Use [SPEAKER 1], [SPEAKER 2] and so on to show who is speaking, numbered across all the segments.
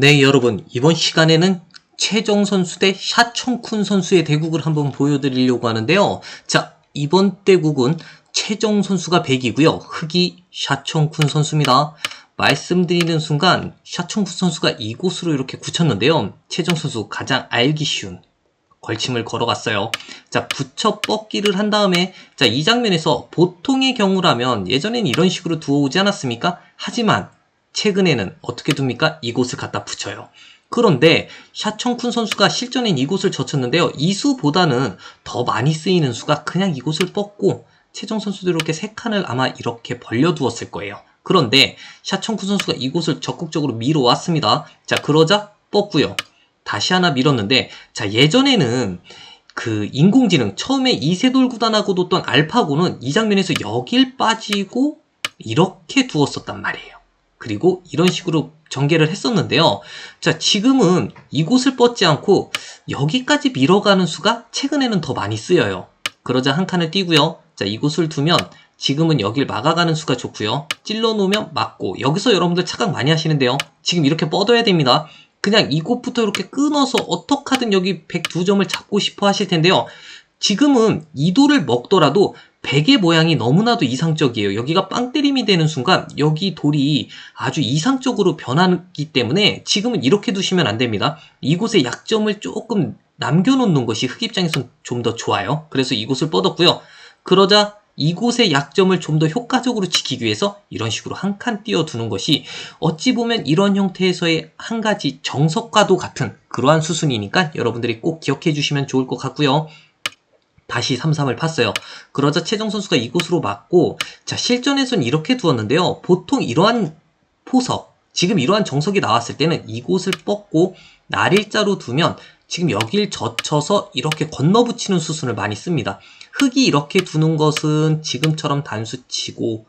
[SPEAKER 1] 네, 여러분. 이번 시간에는 최정 선수 대 샤청쿤 선수의 대국을 한번 보여드리려고 하는데요. 자, 이번 대국은 최정 선수가 100이고요. 흑이 샤청쿤 선수입니다. 말씀드리는 순간 샤청쿤 선수가 이곳으로 이렇게 굳혔는데요. 최정 선수 가장 알기 쉬운 걸침을 걸어갔어요. 자, 붙여 뻗기를 한 다음에 자, 이 장면에서 보통의 경우라면 예전엔 이런 식으로 두어오지 않았습니까? 하지만 최근에는 어떻게 둡니까? 이곳을 갖다 붙여요. 그런데 샤청쿤 선수가 실전엔 이곳을 젖혔는데요. 이 수보다는 더 많이 쓰이는 수가 그냥 이곳을 뻗고 최정 선수도 이렇게 세 칸을 아마 이렇게 벌려두었을 거예요. 그런데 샤청쿤 선수가 이곳을 적극적으로 밀어왔습니다. 자 그러자 뻗고요. 다시 하나 밀었는데 자 예전에는 그 인공지능 처음에 이세돌 구단하고 뒀던 알파고는 이 장면에서 여길 빠지고 이렇게 두었었단 말이에요. 그리고 이런 식으로 전개를 했었는데요. 자, 지금은 이곳을 뻗지 않고 여기까지 밀어가는 수가 최근에는 더 많이 쓰여요. 그러자 한 칸을 띄고요. 자, 이곳을 두면 지금은 여길 막아가는 수가 좋고요. 찔러 놓으면 맞고 여기서 여러분들 착각 많이 하시는데요. 지금 이렇게 뻗어야 됩니다. 그냥 이곳부터 이렇게 끊어서 어떻게든 여기 102점을 잡고 싶어 하실 텐데요. 지금은 이도를 먹더라도 베개 모양이 너무나도 이상적이에요. 여기가 빵때림이 되는 순간 여기 돌이 아주 이상적으로 변하기 때문에 지금은 이렇게 두시면 안 됩니다. 이곳에 약점을 조금 남겨놓는 것이 흑 입장에선 좀 더 좋아요. 그래서 이곳을 뻗었고요. 그러자 이곳의 약점을 좀 더 효과적으로 지키기 위해서 이런 식으로 한 칸 띄워두는 것이 어찌 보면 이런 형태에서의 한 가지 정석과도 같은 그러한 수순이니까 여러분들이 꼭 기억해 주시면 좋을 것 같고요. 다시 3-3을 팠어요. 그러자 최정 선수가 이곳으로 맞고 자 실전에선 이렇게 두었는데요. 보통 이러한 포석 지금 이러한 정석이 나왔을 때는 이곳을 뻗고 날일자로 두면 지금 여길 젖혀서 이렇게 건너붙이는 수순을 많이 씁니다. 흙이 이렇게 두는 것은 지금처럼 단수치고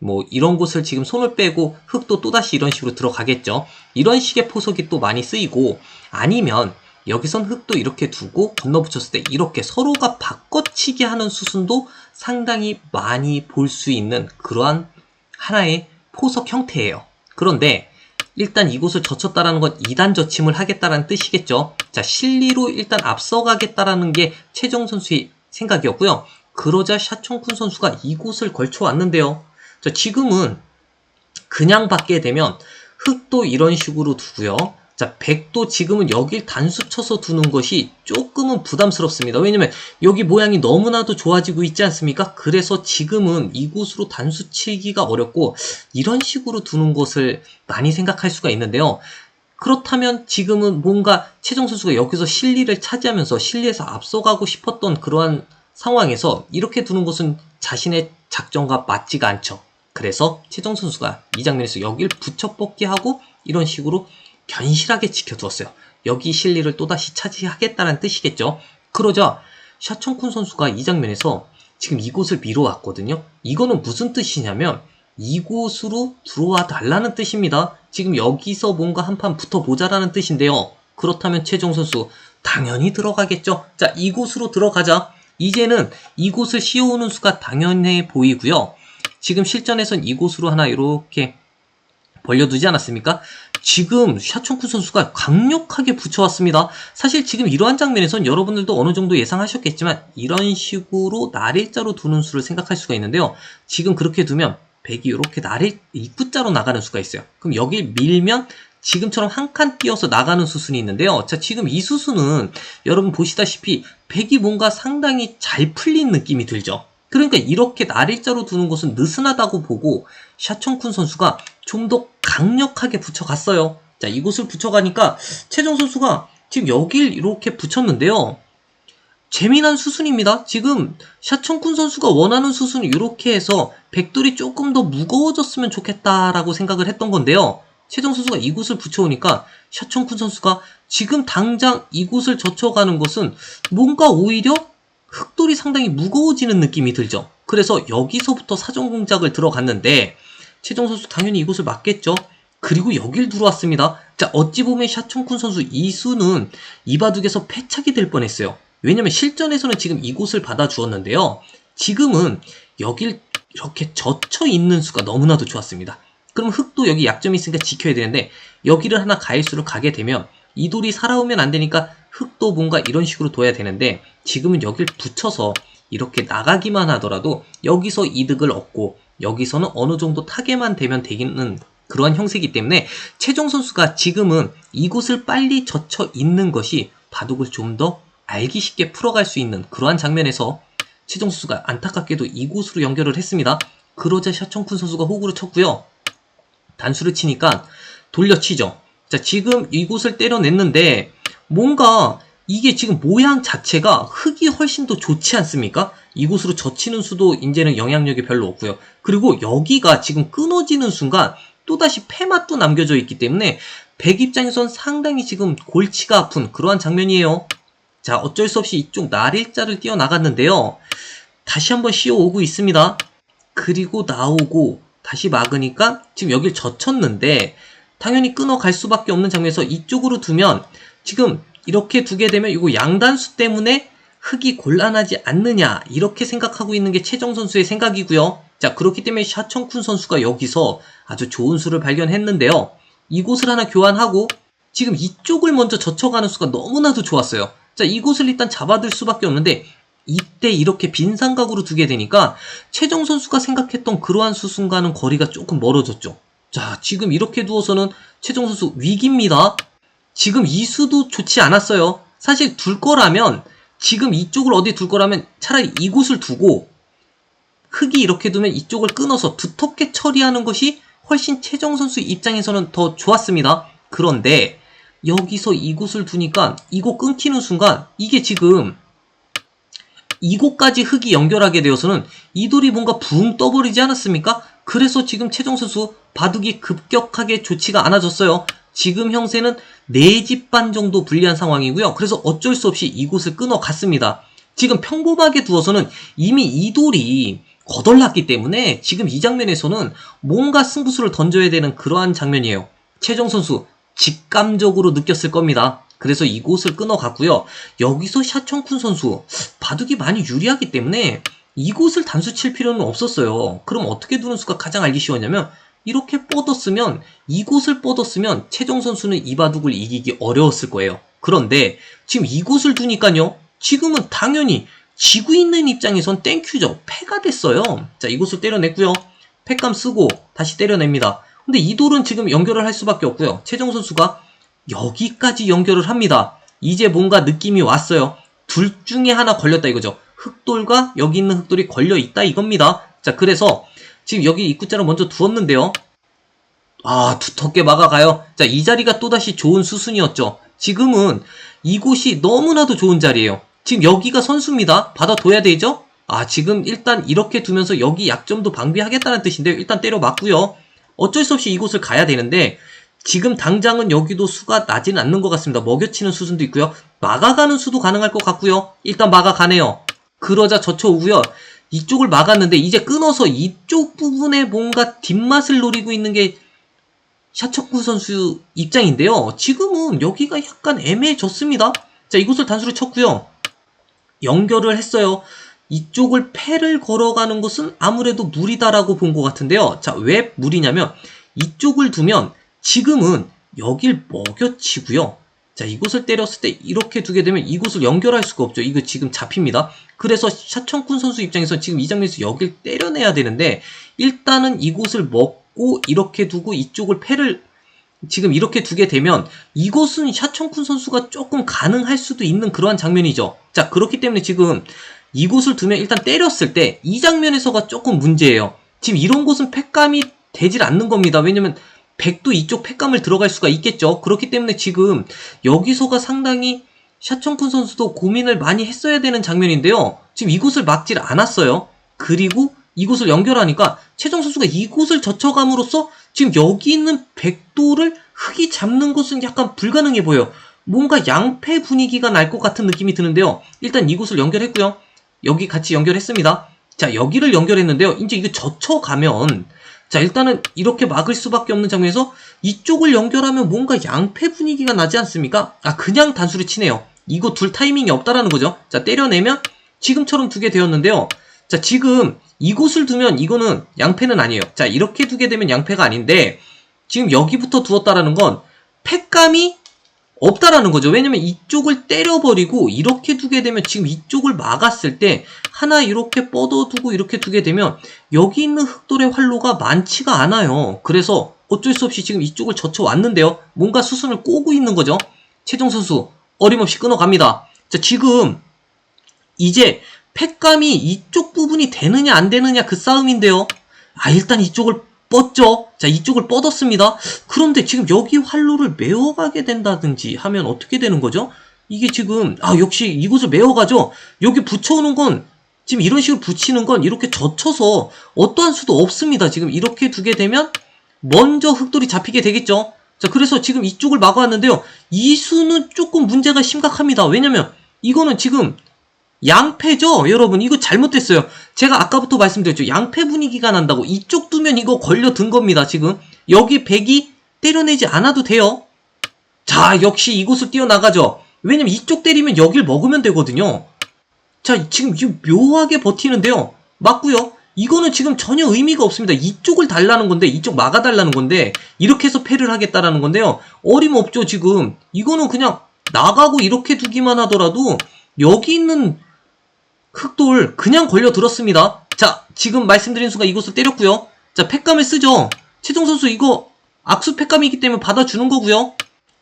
[SPEAKER 1] 뭐 이런 곳을 지금 손을 빼고 흙도 또다시 이런 식으로 들어가겠죠. 이런 식의 포석이 또 많이 쓰이고 아니면 여기선 흙도 이렇게 두고 건너붙였을 때 이렇게 서로가 바꿔치기 하는 수순도 상당히 많이 볼 수 있는 그러한 하나의 포석 형태예요. 그런데 일단 이곳을 젖혔다라는 건 2단 젖힘을 하겠다라는 뜻이겠죠. 자, 실리로 일단 앞서가겠다라는 게 최정 선수의 생각이었고요. 그러자 샤총쿤 선수가 이곳을 걸쳐 왔는데요. 자, 지금은 그냥 받게 되면 흙도 이런 식으로 두고요. 자, 100도 지금은 여길 단수 쳐서 두는 것이 조금은 부담스럽습니다. 왜냐면 여기 모양이 너무나도 좋아지고 있지 않습니까? 그래서 지금은 이곳으로 단수 치기가 어렵고 이런 식으로 두는 것을 많이 생각할 수가 있는데요. 그렇다면 지금은 뭔가 최정 선수가 여기서 실리를 차지하면서 실리에서 앞서가고 싶었던 그러한 상황에서 이렇게 두는 것은 자신의 작전과 맞지가 않죠. 그래서 최정 선수가 이 장면에서 여길 붙여 뽑기하고 이런 식으로 견실하게 지켜두었어요. 여기 실리를 또다시 차지하겠다는 뜻이겠죠. 그러자 샤청쿤 선수가 이 장면에서 지금 이곳을 밀어왔거든요. 이거는 무슨 뜻이냐면 이곳으로 들어와 달라는 뜻입니다. 지금 여기서 뭔가 한 판 붙어보자라는 뜻인데요. 그렇다면 최종 선수 당연히 들어가겠죠. 자, 이곳으로 들어가자. 이제는 이곳을 씌워오는 수가 당연해 보이고요. 지금 실전에선 이곳으로 하나 이렇게 벌려두지 않았습니까? 지금 샤총쿠 선수가 강력하게 붙여왔습니다. 사실 지금 이러한 장면에선 여러분들도 어느 정도 예상하셨겠지만 이런 식으로 날일자로 두는 수를 생각할 수가 있는데요. 지금 그렇게 두면 백이 이렇게 날일 입구자로 나가는 수가 있어요. 그럼 여기 밀면 지금처럼 한 칸 띄어서 나가는 수순이 있는데요. 자, 지금 이 수순은 여러분 보시다시피 백이 뭔가 상당히 잘 풀린 느낌이 들죠. 그러니까 이렇게 날일자로 두는 것은 느슨하다고 보고 샤청쿤 선수가 좀 더 강력하게 붙여갔어요. 자, 이곳을 붙여가니까 최정 선수가 지금 여길 이렇게 붙였는데요. 재미난 수순입니다. 지금 샤청쿤 선수가 원하는 수순을 이렇게 해서 백돌이 조금 더 무거워졌으면 좋겠다라고 생각을 했던 건데요. 최정 선수가 이곳을 붙여오니까 샤청쿤 선수가 지금 당장 이곳을 젖혀가는 것은 뭔가 오히려 흑돌이 상당히 무거워지는 느낌이 들죠. 그래서 여기서부터 사정 공작을 들어갔는데 최정 선수 당연히 이곳을 맞겠죠. 그리고 여길 들어왔습니다. 자, 어찌 보면 샤총쿤 선수 이수는 이바둑에서 패착이 될 뻔했어요. 왜냐면 실전에서는 지금 이곳을 받아주었는데요. 지금은 여길 이렇게 젖혀 있는 수가 너무나도 좋았습니다. 그럼 흑도 여기 약점이 있으니까 지켜야 되는데 여기를 하나 가일수를 가게 되면 이 돌이 살아오면 안 되니까 흙도 뭔가 이런 식으로 둬야 되는데 지금은 여길 붙여서 이렇게 나가기만 하더라도 여기서 이득을 얻고 여기서는 어느 정도 타게만 되면 되기는 그러한 형세이기 때문에 최종 선수가 지금은 이곳을 빨리 젖혀 있는 것이 바둑을 좀 더 알기 쉽게 풀어갈 수 있는 그러한 장면에서 최종 선수가 안타깝게도 이곳으로 연결을 했습니다. 그러자 샤청쿤 선수가 호구를 쳤고요. 단수를 치니까 돌려치죠. 자, 지금 이곳을 때려냈는데 뭔가 이게 지금 모양 자체가 흙이 훨씬 더 좋지 않습니까? 이곳으로 젖히는 수도 이제는 영향력이 별로 없고요. 그리고 여기가 지금 끊어지는 순간 또다시 폐맛도 남겨져 있기 때문에 백 입장에선 상당히 지금 골치가 아픈 그러한 장면이에요. 자, 어쩔 수 없이 이쪽 날일자를 뛰어나갔는데요. 다시 한번 씌워오고 있습니다. 그리고 나오고 다시 막으니까 지금 여길 젖혔는데 당연히 끊어갈 수밖에 없는 장면에서 이쪽으로 두면 지금 이렇게 두게 되면 이거 양단수 때문에 흙이 곤란하지 않느냐 이렇게 생각하고 있는 게 최정 선수의 생각이고요. 자 그렇기 때문에 샤청쿤 선수가 여기서 아주 좋은 수를 발견했는데요. 이곳을 하나 교환하고 지금 이쪽을 먼저 젖혀가는 수가 너무나도 좋았어요. 자 이곳을 일단 잡아둘 수밖에 없는데 이때 이렇게 빈 삼각으로 두게 되니까 최정 선수가 생각했던 그러한 수순과는 거리가 조금 멀어졌죠. 자 지금 이렇게 두어서는 최정 선수 위기입니다. 지금 이 수도 좋지 않았어요. 사실 둘 거라면 지금 이쪽을 어디 둘 거라면 차라리 이곳을 두고 흙이 이렇게 두면 이쪽을 끊어서 두텁게 처리하는 것이 훨씬 최정 선수 입장에서는 더 좋았습니다. 그런데 여기서 이곳을 두니까 이곳 끊기는 순간 이게 지금 이곳까지 흙이 연결하게 되어서는 이 돌이 뭔가 붕 떠버리지 않았습니까? 그래서 지금 최정 선수 바둑이 급격하게 좋지가 않아졌어요. 지금 형세는 4집 반 정도 불리한 상황이고요. 그래서 어쩔 수 없이 이곳을 끊어갔습니다. 지금 평범하게 두어서는 이미 이 돌이 거덜났기 때문에 지금 이 장면에서는 뭔가 승부수를 던져야 되는 그러한 장면이에요. 최정 선수 직감적으로 느꼈을 겁니다. 그래서 이곳을 끊어갔고요. 여기서 샤청쿤 선수 바둑이 많이 유리하기 때문에 이곳을 단수 칠 필요는 없었어요. 그럼 어떻게 두는 수가 가장 알기 쉬웠냐면 이렇게 뻗었으면 이곳을 뻗었으면 최정 선수는 이 바둑을 이기기 어려웠을 거예요. 그런데 지금 이곳을 두니까요. 지금은 당연히 지고 있는 입장에선 땡큐죠. 패가 됐어요. 자, 이곳을 때려냈고요. 패감 쓰고 다시 때려냅니다. 근데 이 돌은 지금 연결을 할 수밖에 없고요. 최정 선수가 여기까지 연결을 합니다. 이제 뭔가 느낌이 왔어요. 둘 중에 하나 걸렸다 이거죠. 흑돌과 여기 있는 흑돌이 걸려 있다 이겁니다. 자, 그래서 지금 여기 입구자를 먼저 두었는데요. 아, 두텁게 막아가요. 자, 이 자리가 또다시 좋은 수순이었죠. 지금은 이곳이 너무나도 좋은 자리예요. 지금 여기가 선수입니다. 받아둬야 되죠? 아, 지금 일단 이렇게 두면서 여기 약점도 방비하겠다는 뜻인데요. 일단 때려 맞고요. 어쩔 수 없이 이곳을 가야 되는데 지금 당장은 여기도 수가 나지는 않는 것 같습니다. 먹여치는 수순도 있고요. 막아가는 수도 가능할 것 같고요. 일단 막아가네요. 그러자 젖혀오고요. 이쪽을 막았는데 이제 끊어서 이쪽 부분에 뭔가 뒷맛을 노리고 있는 게 샤척구 선수 입장인데요. 지금은 여기가 약간 애매해졌습니다. 자, 이곳을 단수를 쳤고요. 연결을 했어요. 이쪽을 패를 걸어가는 것은 아무래도 무리다라고 본 것 같은데요. 자, 왜 무리냐면 이쪽을 두면 지금은 여길 먹여치고요. 자, 이곳을 때렸을 때 이렇게 두게 되면 이곳을 연결할 수가 없죠. 이거 지금 잡힙니다. 그래서 샤청쿤 선수 입장에서 지금 이 장면에서 여길 때려내야 되는데 일단은 이곳을 먹고 이렇게 두고 이쪽을 패를 지금 이렇게 두게 되면 이곳은 샤청쿤 선수가 조금 가능할 수도 있는 그러한 장면이죠. 자, 그렇기 때문에 지금 이곳을 두면 일단 때렸을 때 이 장면에서가 조금 문제예요. 지금 이런 곳은 패감이 되질 않는 겁니다. 왜냐면 백도 이쪽 팩감을 들어갈 수가 있겠죠. 그렇기 때문에 지금 여기서가 상당히 샤청쿤 선수도 고민을 많이 했어야 되는 장면인데요. 지금 이곳을 막질 않았어요. 그리고 이곳을 연결하니까 최정 선수가 이곳을 젖혀감으로써 지금 여기 있는 백도를 흙이 잡는 것은 약간 불가능해 보여요. 뭔가 양패 분위기가 날 것 같은 느낌이 드는데요. 일단 이곳을 연결했고요. 여기 같이 연결했습니다. 자, 여기를 연결했는데요. 이제 이거 젖혀가면 자, 일단은 이렇게 막을 수밖에 없는 장면에서 이쪽을 연결하면 뭔가 양패 분위기가 나지 않습니까? 아, 그냥 단수를 치네요. 이거 둘 타이밍이 없다라는 거죠. 자, 때려내면 지금처럼 두게 되었는데요. 자, 지금 이곳을 두면 이거는 양패는 아니에요. 자, 이렇게 두게 되면 양패가 아닌데 지금 여기부터 두었다라는 건 팩감이 없다라는 거죠. 왜냐면 이쪽을 때려버리고 이렇게 두게 되면 지금 이쪽을 막았을 때 하나 이렇게 뻗어두고 이렇게 두게 되면 여기 있는 흑돌의 활로가 많지가 않아요. 그래서 어쩔 수 없이 지금 이쪽을 젖혀왔는데요. 뭔가 수순을 꼬고 있는 거죠. 최종 선수 어림없이 끊어갑니다. 자 지금 이제 팩감이 이쪽 부분이 되느냐 안 되느냐 그 싸움인데요. 아 일단 이쪽을 뻗죠. 자 이쪽을 뻗었습니다. 그런데 지금 여기 활로를 메워가게 된다든지 하면 어떻게 되는 거죠? 이게 지금 아 역시 이곳을 메워가죠. 여기 붙여오는 건 지금 이런 식으로 붙이는 건 이렇게 젖혀서 어떠한 수도 없습니다. 지금 이렇게 두게 되면 먼저 흑돌이 잡히게 되겠죠. 자 그래서 지금 이쪽을 막아왔는데요. 이 수는 조금 문제가 심각합니다. 왜냐면 이거는 지금 양패죠, 여러분. 이거 잘못됐어요. 제가 아까부터 말씀드렸죠. 양패 분위기가 난다고. 이쪽 두면 이거 걸려든 겁니다, 지금. 여기 백이 때려내지 않아도 돼요. 자, 역시 이곳을 뛰어나가죠. 왜냐면 이쪽 때리면 여길 먹으면 되거든요. 자, 지금 이 묘하게 버티는데요. 맞고요. 이거는 지금 전혀 의미가 없습니다. 이쪽을 달라는 건데, 이쪽 막아달라는 건데, 이렇게 해서 패를 하겠다라는 건데요. 어림없죠, 지금. 이거는 그냥 나가고 이렇게 두기만 하더라도, 여기 있는 흑돌 그냥 걸려 들었습니다. 자, 지금 말씀드린 순간 이곳을 때렸고요. 자, 팩감을 쓰죠. 최종 선수 이거 악수 팩감이기 때문에 받아주는 거고요.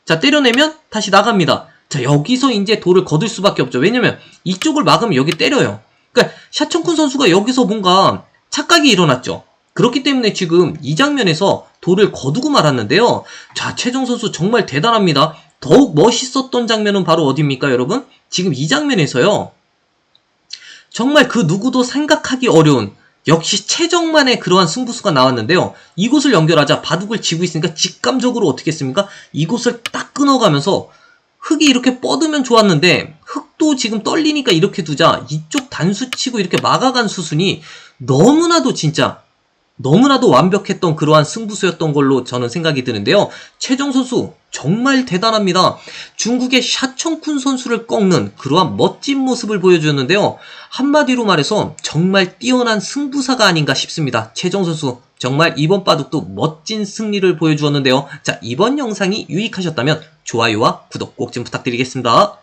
[SPEAKER 1] 자, 때려내면 다시 나갑니다. 자, 여기서 이제 돌을 거둘 수밖에 없죠. 왜냐면 이쪽을 막으면 여기 때려요. 그러니까 샤천쿤 선수가 여기서 뭔가 착각이 일어났죠. 그렇기 때문에 지금 이 장면에서 돌을 거두고 말았는데요. 자, 최종 선수 정말 대단합니다. 더욱 멋있었던 장면은 바로 어디입니까, 여러분? 지금 이 장면에서요. 정말 그 누구도 생각하기 어려운 역시 최정만의 그러한 승부수가 나왔는데요. 이곳을 연결하자 바둑을 지고 있으니까 직감적으로 어떻게 했습니까? 이곳을 딱 끊어가면서 흙이 이렇게 뻗으면 좋았는데 흙도 지금 떨리니까 이렇게 두자 이쪽 단수 치고 이렇게 막아간 수순이 너무나도 진짜 너무나도 완벽했던 그러한 승부수였던 걸로 저는 생각이 드는데요. 최정 선수 정말 대단합니다. 중국의 샤청쿤 선수를 꺾는 그러한 멋진 모습을 보여주었는데요. 한마디로 말해서 정말 뛰어난 승부사가 아닌가 싶습니다. 최정 선수 정말 이번 바둑도 멋진 승리를 보여주었는데요. 자 이번 영상이 유익하셨다면 좋아요와 구독 꼭 좀 부탁드리겠습니다.